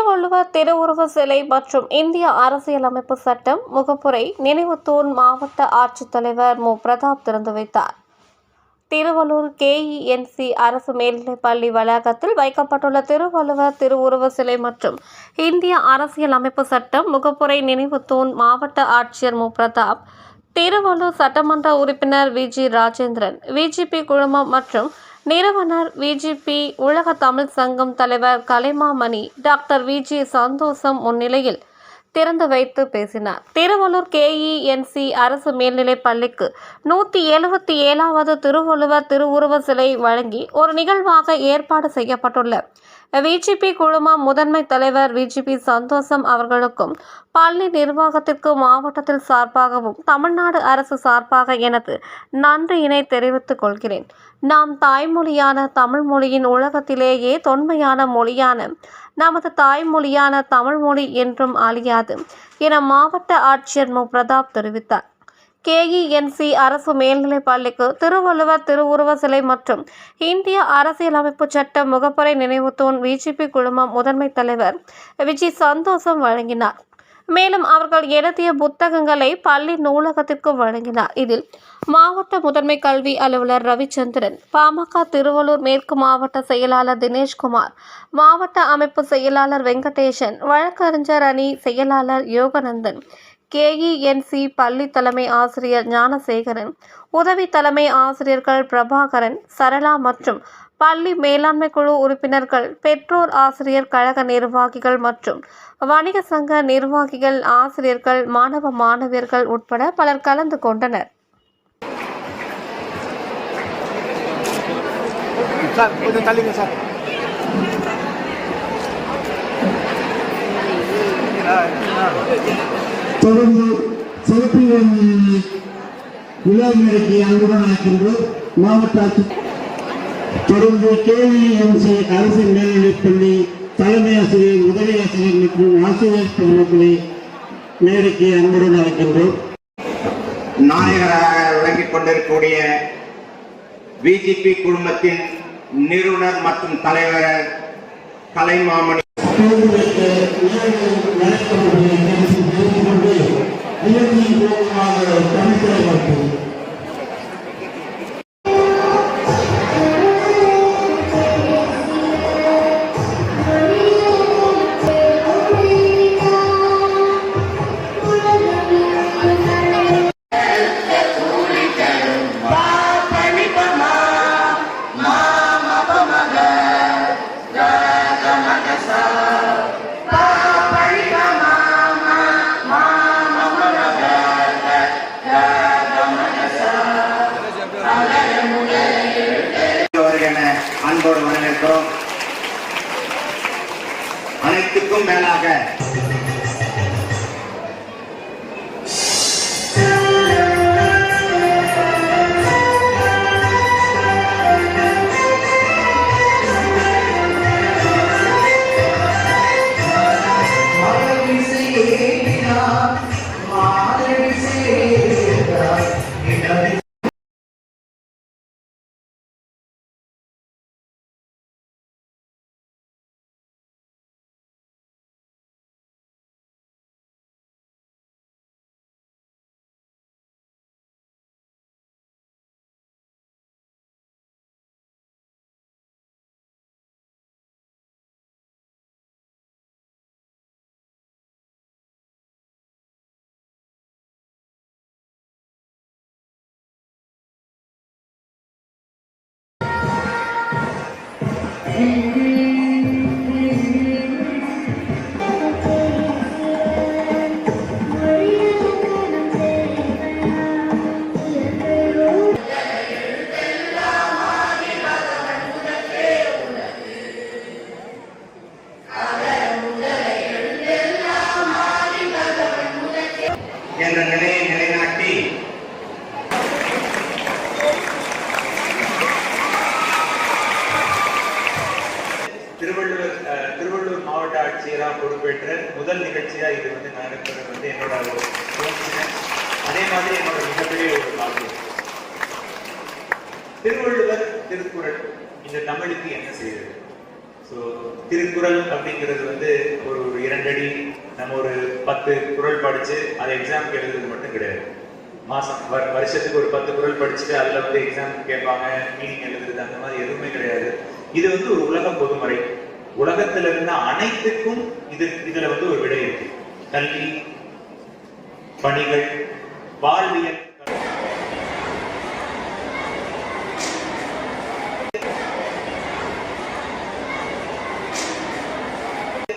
திருவள்ளுவர் திருவுருவ சிலை மற்றும் இந்திய அரசியலமைப்பு சட்டம் முகப்புரை நினைவுத்தூண் மாவட்ட ஆட்சித்தலைவர் மு. பிரதாப் திறந்து வைத்தார். திருவள்ளூர் கேஇஎன்சி அரசு மேல்நிலைப் பள்ளி வளாகத்தில் வைக்கப்பட்டுள்ள திருவள்ளுவர் திருவுருவ சிலை மற்றும் இந்திய அரசியலமைப்பு சட்டம் முகப்புரை நினைவுத்தூண் மாவட்ட ஆட்சியர் மு. பிரதாப் திருவள்ளூர் சட்டமன்ற உறுப்பினர் வி. ஜி. ராஜேந்திரன் விஜிபி குழுமம் மற்றும் நிறுவனர் விஜிபி உலக தமிழ் சங்கம் தலைவர் கலைமாமணி டாக்டர் வி ஜி சந்தோஷம் முன்னிலையில் திறந்து வைத்து பேசினார். திருவள்ளூர் கேஇஎன்சி அரசு மேல்நிலைப் பள்ளிக்கு நூற்றி எழுபத்தி ஏழாவது திருவள்ளுவர் திருவுருவ சிலை வழங்கி ஒரு நிகழ்வாக ஏற்பாடு செய்யப்பட்டுள்ள விஜிபி குழுமம் முதன்மை தலைவர் விஜிபி சந்தோஷம் அவர்களுக்கும் பள்ளி நிர்வாகத்திற்கு மாவட்டத்தில் சார்பாகவும் தமிழ்நாடு அரசு சார்பாக எனது நன்றியினை தெரிவித்துக் கொள்கிறேன். நாம் தாய்மொழியான தமிழ் மொழியின் உலகத்திலேயே தொன்மையான மொழியான நமது தாய்மொழியான தமிழ் மொழி என்றும் அழியாது என மாவட்ட ஆட்சியர் மு. பிரதாப் தெரிவித்தார். கேஇஎன்சி அரசு மேல்நிலைப் பள்ளிக்கு திருவள்ளுவர் திருவுருவ சிலை மற்றும் இந்திய அரசியலமைப்பு சட்ட முகப்புரை நினைவுத்தூண் விஜிபி குழுமம் முதன்மை தலைவர் விஜய் சந்தோஷம் வழங்கினார். மேலும் அவர்கள் எழுதிய புத்தகங்களை பள்ளி நூலகத்திற்கு வழங்கினார். இதில் மாவட்ட முதன்மை கல்வி அலுவலர் ரவிச்சந்திரன் பாமக திருவள்ளூர் மேற்கு மாவட்ட செயலாளர் தினேஷ்குமார் மாவட்ட அமைப்பு செயலாளர் வெங்கடேசன் வழக்கறிஞர் அணி செயலாளர் யோகநந்தன் கேஇஎன்சி பள்ளி தலைமை ஆசிரியர் ஞானசேகரன் உதவி தலைமை ஆசிரியர்கள் பிரபாகரன் சரளா மற்றும் பள்ளி மேலாண்மை குழு உறுப்பினர்கள் பெற்றோர் ஆசிரியர் கழக நிர்வாகிகள் மற்றும் வணிக சங்க நிர்வாகிகள் ஆசிரியர்கள் மாணவ மாணவியர்கள் உட்பட பலர் கலந்து கொண்டனர். சார் கொஞ்சம் தள்ளிங்க சார். தொடர்ந்து சிறப்பு விழா மேடைக்கு அன்புடன் அழைக்கின்றோம் மாவட்ட ஆட்சி தொடர்ந்து கேவிஎம்சி அரசு மேல்நிலைப் பள்ளி தலைமை ஆசிரியர் உதவி ஆசிரியர் மற்றும் ஆசிரியர் பெருமக்களை மேடைக்கு அன்புடன் அழைக்கின்றோம். நாயகராக விளங்கிக் கொண்டிருக்கக்கூடிய பிஜேபி குழுமத்தின் நிறுவனர் மற்றும் தலைவர் கலைமாமணி. ಪ್ರತಿನಿಧಿ ದೇವಸ್ಥಾನಗಳ ಸಮಿತಿ ಮತ್ತು அன்போடு வரவேற்கிறோம் அனைத்துக்கும் மேலாக என்ற நிலையை நிலைநாட்டி திருவள்ளூர் திருவள்ளூர் மாவட்ட ஆட்சியராக பொறுப்பேற்ற முதல் நிகழ்ச்சியா இது வந்து நடக்கிறது வந்து என்னோட அதே மாதிரி என்னோட மிகப்பெரிய ஒரு பாக்கியம் திருவள்ளுவர் திருக்குறள் இந்த தமிழுக்கு என்ன செய்தது? ஸோ திருக்குறள் அப்படிங்கிறது வந்து ஒரு ஒரு இரண்டடி நம்ம ஒரு பத்து குறள் படித்து அதை எக்ஸாமுக்கு எழுதுறது மட்டும் கிடையாது. மாதம் வ- வருஷத்துக்கு ஒரு பத்து குறள் படிச்சுட்டு அதில் வந்து எக்ஸாம் கேட்பாங்க மீனிங் எழுதுறது அந்த மாதிரி எதுவுமே கிடையாது. இது வந்து ஒரு உலக பொதுமறை. உலகத்தில் இருந்த அனைத்துக்கும் இது இதில் வந்து ஒரு விடை இருக்கு. கல்வி பணிகள் வாழ்வியல்